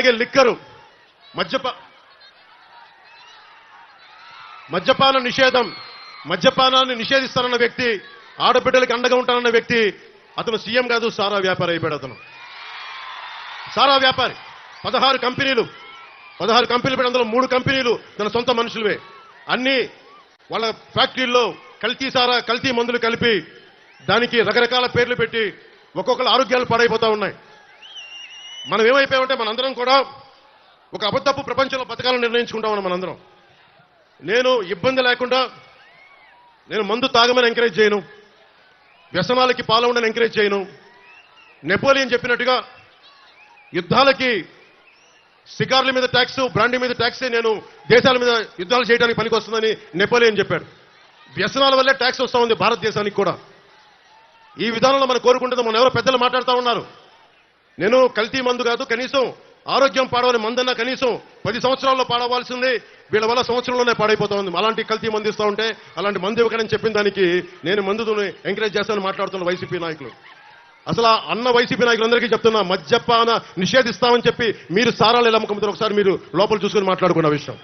అలాగే లిక్కరు. మద్యపా మద్యపాన నిషేధం. మద్యపానాన్ని నిషేధిస్తానన్న వ్యక్తి ఆడబిడ్డలకి అండగా ఉంటానన్న వ్యక్తి అతను సీఎం కాదు సారా వ్యాపారి అయిపోయాడు అతను. సారా వ్యాపారి. పదహారు కంపెనీలు. పదహారు కంపెనీలు పెట్టి అందులో మూడు కంపెనీలు తన సొంత మనుషులవే. అన్ని వాళ్ళ ఫ్యాక్టరీల్లో కల్తీ సారా కల్తీ మందులు కలిపి దానికి రకరకాల పేర్లు పెట్టి ఒక్కొక్కరు ఆరోగ్యాలు పాడైపోతా ఉన్నాయి. మనం ఏమైపోయామంటే మనందరం కూడా ఒక అబద్ధపు ప్రపంచంలో బతకాలని నిర్ణయించుకుంటామని మనందరం. నేను ఇబ్బంది లేకుండా నేను మందు తాగమని ఎంకరేజ్ చేయను. వ్యసనాలకి పాల్గొనని ఎంకరేజ్ చేయను. నెపోలియన్ చెప్పినట్టుగా యుద్ధాలకి సిగార్ల మీద ట్యాక్స్ బ్రాండీ మీద ట్యాక్సే నేను దేశాల మీద యుద్ధాలు చేయడానికి పనికొస్తుందని నెపోలియన్ చెప్పాడు. వ్యసనాల వల్లే ట్యాక్స్ వస్తూ ఉంది భారతదేశానికి కూడా. ఈ విధానంలో మనం కోరుకుంటుంది మన ఎవరో పెద్దలు మాట్లాడుతూ ఉన్నారు. నేను కల్తీ మందు కాదు కనీసం ఆరోగ్యం పాడవని మందన్నా కనీసం పది సంవత్సరాల్లో పాడవలసింది వీళ్ళ వల్ల సంవత్సరంలోనే పాడైపోతా ఉంది అలాంటి కల్తీ మందు ఇస్తూ ఉంటే అలాంటి మందు ఇవ్వకని చెప్పిన దానికి నేను మందుని ఎంకరేజ్ చేస్తానని మాట్లాడుతున్న వైసీపీ నాయకులు. అసలు అన్న వైసీపీ నాయకులందరికీ చెప్తున్నా మద్యపాన నిషేధిస్తామని చెప్పి మీరు సారాలు ఎలా అమ్ముకుంటారు ఒకసారి మీరు లోపల చూసుకుని మాట్లాడుకున్న విషయం.